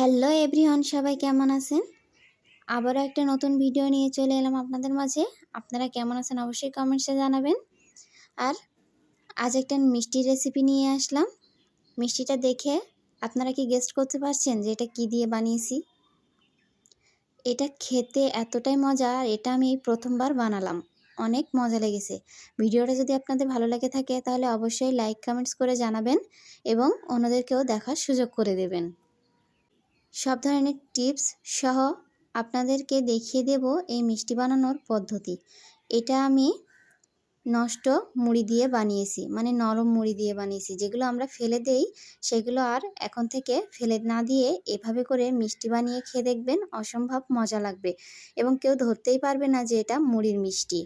Hello everyone, সবাই কেমন আছেন? আবারও একটা নতুন ভিডিও নিয়ে চলে এলাম আপনাদের মাঝে। আপনারা কেমন আছেন অবশ্যই কমেন্টসে জানাবেন। আর আজ একটা মিষ্টির রেসিপি নিয়ে আসলাম। মিষ্টিটা দেখে আপনারা কি গেস্ট করতে পারছেন যে এটা কী দিয়ে বানিয়েছি? এটা খেতে এতটাই মজা, আর এটা আমি প্রথমবার বানালাম। অনেক মজা লেগেছে। ভিডিওটা যদি আপনাদের ভালো লাগে থাকে, তাহলে অবশ্যই লাইক কমেন্টস করে জানাবেন এবং অন্যদেরকেও দেখার সুযোগ করে দেবেন। সব ধরনের টিপস সহ আপনাদেরকে দেখিয়ে দেব এই মিষ্টি বানানোর পদ্ধতি। এটা আমি নষ্ট মুড়ি দিয়ে বানিয়েছি মানে নরম মুড়ি দিয়ে বানিয়েছি। যেগুলো আমরা ফেলে দেই, সেগুলো আর এখন থেকে ফেলে না দিয়ে এভাবে করে মিষ্টি বানিয়ে খেয়ে দেখবেন অসম্ভব মজা লাগবে এবং কেউ ধরতেই পারবে না যে এটা মুড়ির মিষ্টি।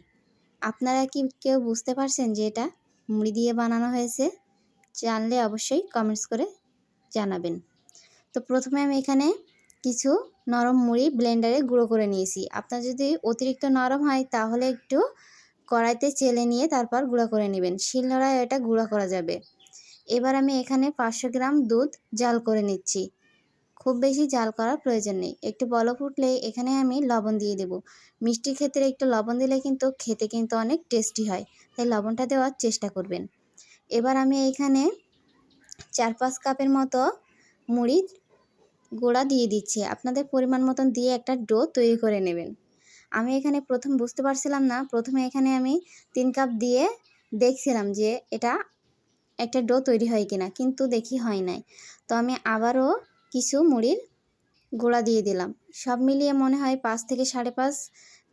আপনারা কি কেউ বুঝতে পারছেন যে এটা মুড়ি দিয়ে বানানো হয়েছে? জানলে অবশ্যই কমেন্টস করে জানাবেন। তো প্রথমে আমি এখানে কিছু নরম মুড়ি ব্লেন্ডারে গুঁড়ো করে নিয়েছি। আপনার যদি অতিরিক্ত নরম হয়, তাহলে একটু কড়াইতে চেলে নিয়ে তারপর গুঁড়ো করে নেবেন। শিল শিলনোড়ায় এটা গুঁড়ো করা যাবে। এবার আমি এখানে পাঁচশো গ্রাম দুধ জাল করে নিচ্ছি। খুব বেশি জাল করার প্রয়োজন নেই। একটু বল ফুটলে এখানে আমি লবণ দিয়ে দেব। মিষ্টির ক্ষেত্রে একটু লবণ দিলে কিন্তু খেতে কিন্তু অনেক টেস্টি হয়, তাই লবণটা দেওয়ার চেষ্টা করবেন। এবার আমি এখানে চার পাঁচ কাপের মতো মুড়ি গোড়া দিয়ে দিচ্ছি। আপনাদের পরিমাণ মতন দিয়ে একটা ডো তৈরি করে নেবেন। আমি এখানে প্রথম বুঝতে পারছিলাম না, প্রথমে এখানে আমি তিন কাপ দিয়ে দেখছিলাম যে এটা একটা ডো তৈরি হয় কিনা, কিন্তু দেখি হয় নাই। তো আমি আবারও কিছু মুড়ির গোড়া দিয়ে দিলাম। সব মিলিয়ে মনে হয় পাঁচ থেকে সাড়ে পাঁচ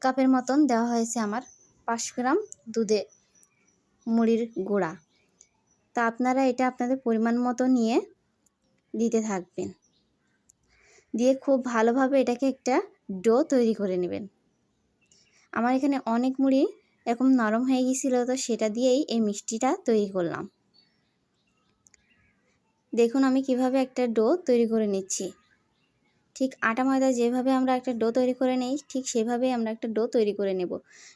কাপের মতন দেওয়া হয়েছে আমার পাঁচশো গ্রাম দুধে মুড়ির গোড়া। তা আপনারা এটা আপনাদের পরিমাণ মতো নিয়ে দিতে থাকবেন। দিয়ে খুব ভালোভাবে এটাকে একটা ডো তৈরি করে নেবেন। আমার এখানে অনেক মুড়ি এরকম নরম হয়ে গিয়েছিল, তো সেটা দিয়েই এই মিষ্টিটা তৈরি করলাম। দেখুন আমি কীভাবে একটা ডো তৈরি করে নিচ্ছি। ঠিক আটা ময়দা যেভাবে আমরা একটা ডো তৈরি করে নিই, ঠিক সেভাবেই আমরা একটা ডো তৈরি করে নেব।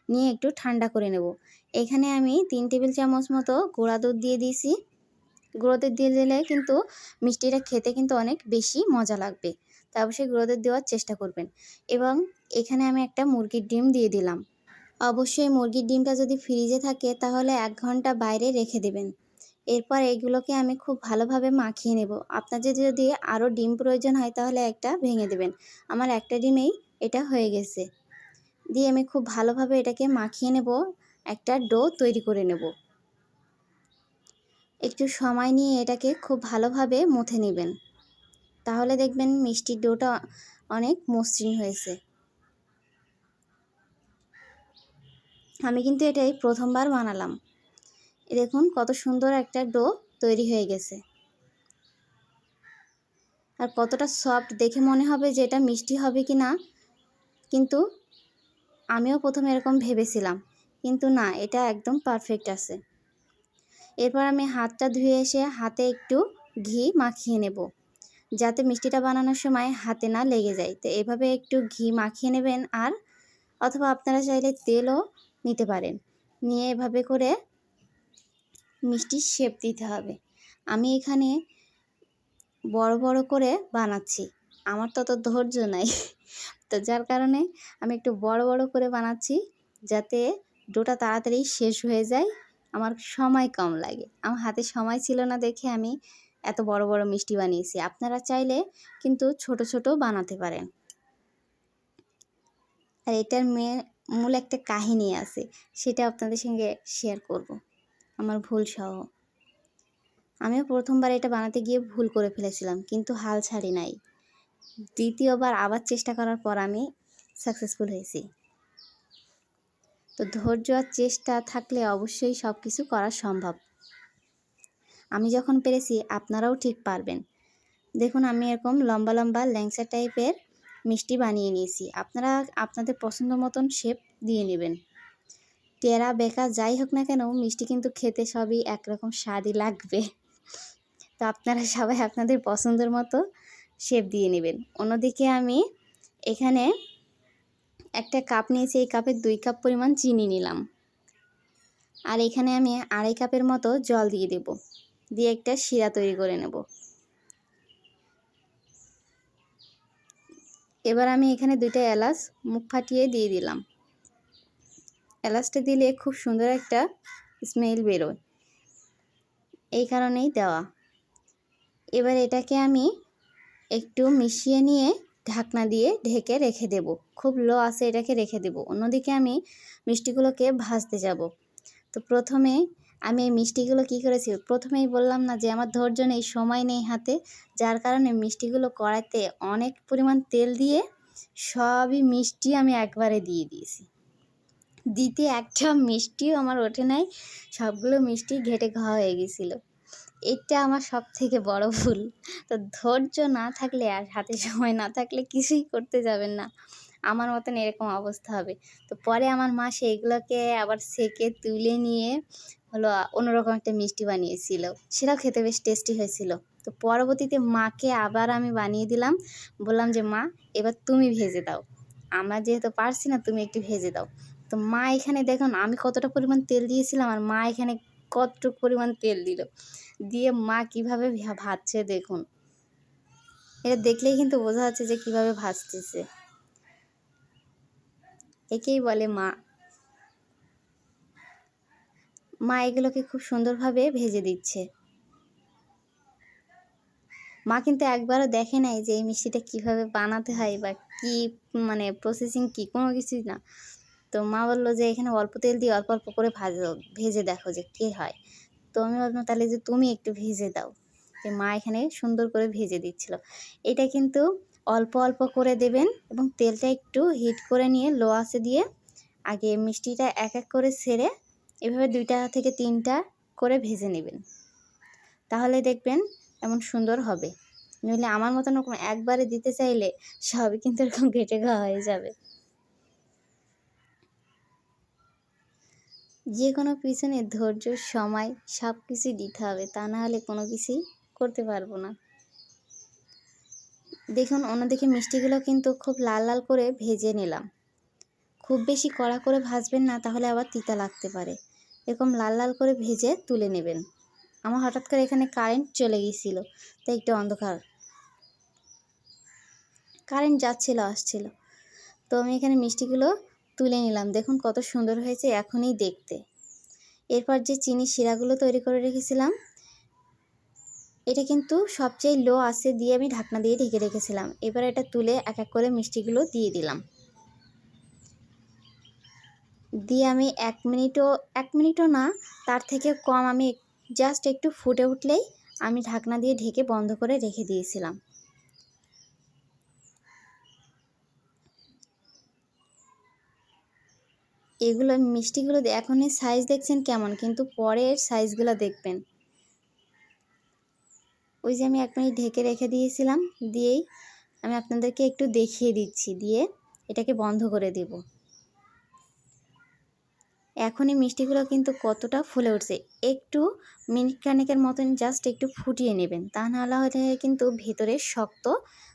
নিয়ে একটু ঠান্ডা করে নেব। এখানে আমি তিন টেবিল চামচ মতো গোড়া দুধ দিয়ে দিয়েছি। গুঁড়ো দুধ দিয়ে দিলে কিন্তু মিষ্টিটা খেতে কিন্তু অনেক বেশি মজা লাগবে। তা অবশ্যই গুঁড়ো দুধ দেওয়ার চেষ্টা করবেন। এবং এখানে আমি একটা মুরগির ডিম দিয়ে দিলাম। অবশ্যই মুরগির ডিমটা যদি ফ্রিজে থাকে, তাহলে এক ঘণ্টা বাইরে রেখে দেবেন। এরপর এগুলোকে আমি খুব ভালোভাবে মাখিয়ে নেব। আপনাদের যদি আরও ডিম প্রয়োজন হয়, তাহলে একটা ভেঙে দেবেন। আমার একটা ডিমেই এটা হয়ে গেছে। দিয়ে আমি খুব ভালোভাবে এটাকে মাখিয়ে নেব। একটা ডো তৈরি করে নেব। একটু সময় নিয়ে এটাকে খুব ভালোভাবে মুথে নেবেন। তাহলে দেখবেন মিষ্টির ডোটা অনেক মসৃণ হয়েছে। আমি কিন্তু এটাই প্রথমবার বানালাম। দেখুন কত সুন্দর একটা ডো তৈরি হয়ে গেছে। আর কতটা সফট দেখে মনে হবে যে এটা মিষ্টি হবে কি না, কিন্তু আমিও প্রথমে এরকম ভেবেছিলাম, কিন্তু না, এটা একদম পারফেক্ট আছে। এরপর আমি হাতটা ধুয়ে এসে হাতে একটু ঘি মাখিয়ে নেব। যাতে মিষ্টিটা বানানোর সময় হাতে না লেগে যায়। তো এভাবে একটু ঘি মাখিয়ে নেবেন আর, অথবা আপনারা চাইলে তেলও নিতে পারেন। নিয়ে এভাবে করে মিষ্টির শেপ দিতে হবে। আমি এখানে বড় বড় করে বানাচ্ছি। আমার তত ধৈর্য নাই। তো যার কারণে আমি একটু বড় বড় করে বানাচ্ছি যাতে ডোটা তাড়াতাড়ি শেষ হয়ে যায়। আমার সময় কম লাগে। আমার হাতে সময় ছিল না দেখে আমি এত বড় বড় মিষ্টি বানিয়েছি। আপনারা চাইলে কিন্তু ছোট ছোট বানাতে পারেন। আর এটার মেয়ে, মূল একটা কাহিনী আছে, সেটা আপনাদের সঙ্গে শেয়ার করব। আমার ভুল সহ। আমিও প্রথমবার এটা বানাতে গিয়ে ভুল করে ফেলেছিলাম, কিন্তু হাল ছাড়ি নাই। দ্বিতীয়বার আবার চেষ্টা করার পর আমি সাকসেসফুল হয়েছি। তো ধৈর্য আর চেষ্টা থাকলে অবশ্যই সব কিছু করা সম্ভব। আমি যখন পেরেছি, আপনারাও ঠিক পারবেন। দেখুন, আমি এরকম লম্বা লম্বা ল্যাংচা টাইপের মিষ্টি বানিয়ে নিয়েছি। আপনারা আপনাদের পছন্দ মতন শেপ দিয়ে নেবেন। টেরা, বেকা, যাই হোক না কেন, মিষ্টি কিন্তু খেতে সবই একরকম স্বাদই লাগবে। তো আপনারা সবাই আপনাদের পছন্দের মতো শেপ দিয়ে নেবেন। অন্যদিকে আমি এখানে একটা কাপ নিয়েছি। এই কাপের দুই কাপ পরিমাণ চিনি নিলাম। আর এখানে আমি আড়াই কাপের মতো জল দিয়ে দেব। দিয়ে একটা শিরা তৈরি করে নেব। এবার আমি এখানে দুইটা এলাচ মুখ ফাটিয়ে দিয়ে দিলাম। এলাচটা দিলে খুব সুন্দর একটা স্মেল বেরোয়। এই কারণেই দেওয়া। এবার এটাকে আমি একটু মিশিয়ে নিয়ে ঢাকনা দিয়ে ঢেকে রেখে দেব। খুব লো আছে এটাকে রেখে দেব। অন্যদিকে আমি মিষ্টিগুলোকে ভাজতে যাব। তো প্রথমে আমি এই মিষ্টিগুলো কি করেছি? প্রথমেই বললাম না যে আমার ধৈর্য নেই, সময় নেই হাতে। যার কারণে মিষ্টিগুলো কড়াইতে অনেক পরিমাণ তেল দিয়ে সবই মিষ্টি আমি একবারে দিয়ে দিয়েছি। দিতে একটা মিষ্টিও আমার ওঠে নাই, সবগুলো মিষ্টি ঘেটে খাওয়া হয়ে গেছিল। এটা আমার সব থেকে বড় ভুল। তো ধৈর্য না থাকলে আর হাতে সময় না থাকলে কিছুই করতে যাবেন না। আমার মতন এরকম অবস্থা হবে। তো পরে আমার মা সেইগুলোকে আবার সেকে তুলে নিয়ে হলো, অন্যরকম একটা মিষ্টি বানিয়েছিল। সেটাও খেতে বেশ টেস্টি হয়েছিল। তো পরবর্তীতে মাকে আবার আমি বানিয়ে দিলাম। বললাম যে, মা, এবার তুমি ভেজে দাও। আমরা যেহেতু পারছি না, তুমি একটু ভেজে দাও। তো মা এখানে দেখুন, আমি কতটা পরিমাণ তেল দিয়েছিলাম আর মা এখানে কতটুকু পরিমাণ তেল দিল। দিয়ে মা কীভাবে ভাজছে দেখুন। এটা দেখলেই কিন্তু বোঝা যাচ্ছে যে কীভাবে ভাজতেছে। একেই বলে মা। মা এগুলোকে খুব সুন্দরভাবে ভেজে দিচ্ছে। মা কিন্তু একবারও দেখে নাই যে এই মিষ্টিটা কীভাবে বানাতে হয় বা কি মানে প্রসেসিং কি, কোনো কিছুই না। তো মা বলল যে এখানে অল্প তেল দিয়ে অল্প অল্প করে ভাজো, ভেজে দেখো যে কী হয়। তো আমি ভাবলাম তাহলে যে তুমি একটু ভেজে দাও। যে মা এখানে সুন্দর করে ভেজে দিচ্ছিল। এটা কিন্তু অল্প অল্প করে দেবেন এবং তেলটা একটু হিট করে নিয়ে লো আসে দিয়ে আগে মিষ্টিটা এক এক করে সেরে এভাবে দুইটা থেকে তিনটা করে ভেজে নেবেন। তাহলে দেখবেন এমন সুন্দর হবে। নইলে আমার মতন ওরকম একবারে দিতে চাইলে সবই কিন্তু এরকম ঘেটে খাওয়া হয়ে যাবে। যে কোনো পিছনে ধৈর্য, সময় সব কিছুই দিতে হবে। তা না হলে কোনো কিছুই করতে পারব না। দেখুন, অন্যদিকে মিষ্টিগুলো কিন্তু খুব লাল লাল করে ভেজে নিলাম। খুব বেশি কড়া করে ভাজবেন না, তাহলে আবার তিতা লাগতে পারে। এরকম লাল লাল করে ভেজে তুলে নেবেন। আমার হঠাৎ করে এখানে কারেন্ট চলে গিয়েছিল, তাই একটু অন্ধকার। কারেন্ট যাচ্ছিল, আসছিল। তো আমি এখানে মিষ্টিগুলো তুলে নিলাম। দেখুন কত সুন্দর হয়েছে এখনই দেখতে। এরপর যে চিনি শিরাগুলো তৈরি করে রেখেছিলাম, এটা কিন্তু সবচেয়ে লো আসে দিয়ে আমি ঢাকনা দিয়ে ঢেকে রেখেছিলাম। এবার এটা তুলে এক এক করে মিষ্টিগুলো দিয়ে দিলাম। দিয়ে আমি এক মিনিটও এক মিনিটও না, তার থেকে কম আমি জাস্ট একটু ফুটে উঠলেই আমি ঢাকনা দিয়ে ঢেকে বন্ধ করে রেখে দিয়েছিলাম। এগুলো মিষ্টিগুলো এখনই সাইজ দেখছেন কেমন, কিন্তু পরের সাইজগুলো দেখবেন। ওই যে আমি এক মিনিট ঢেকে রেখে দিয়েছিলাম, দিয়েই আমি আপনাদেরকে একটু দেখিয়ে দিচ্ছি, দিয়ে এটাকে বন্ধ করে দেব। এখনই মিষ্টিগুলো কিন্তু কতটা ফুলে উঠছে। একটু মিনিট খানেকের মতন জাস্ট একটু ফুটিয়ে নেবেন। তা নাহলে হলে কিন্তু ভেতরে শক্ত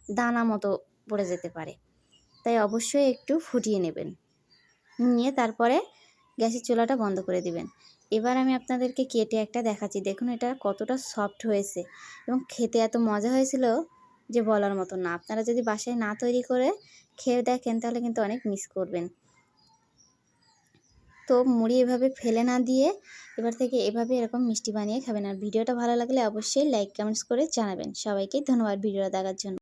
দানা মতো পড়ে যেতে পারে। তাই অবশ্যই একটু ফুটিয়ে নেবেন। নিয়ে তারপরে গ্যাসের চুলাটা বন্ধ করে দিবেন। এবার আমি আপনাদেরকে কেটে একটা দেখাচ্ছি। দেখুন এটা কতটা সফট হয়েছে এবং খেতে এত মজা হয়েছিল যে বলার মতো না। আপনারা যদি বাসায় না তৈরি করে খেয়ে দেখেন তাহলে কিন্তু অনেক মিস করবেন। তো মুড়ি এভাবে ফেলে না দিয়ে এবার থেকে এভাবে এরকম মিষ্টি বানিয়ে খাবেন। আর ভিডিওটা ভালো লাগলে অবশ্যই লাইক কমেন্টস করে জানাবেন। সবাইকে ধন্যবাদ ভিডিওটা দেখার জন্য।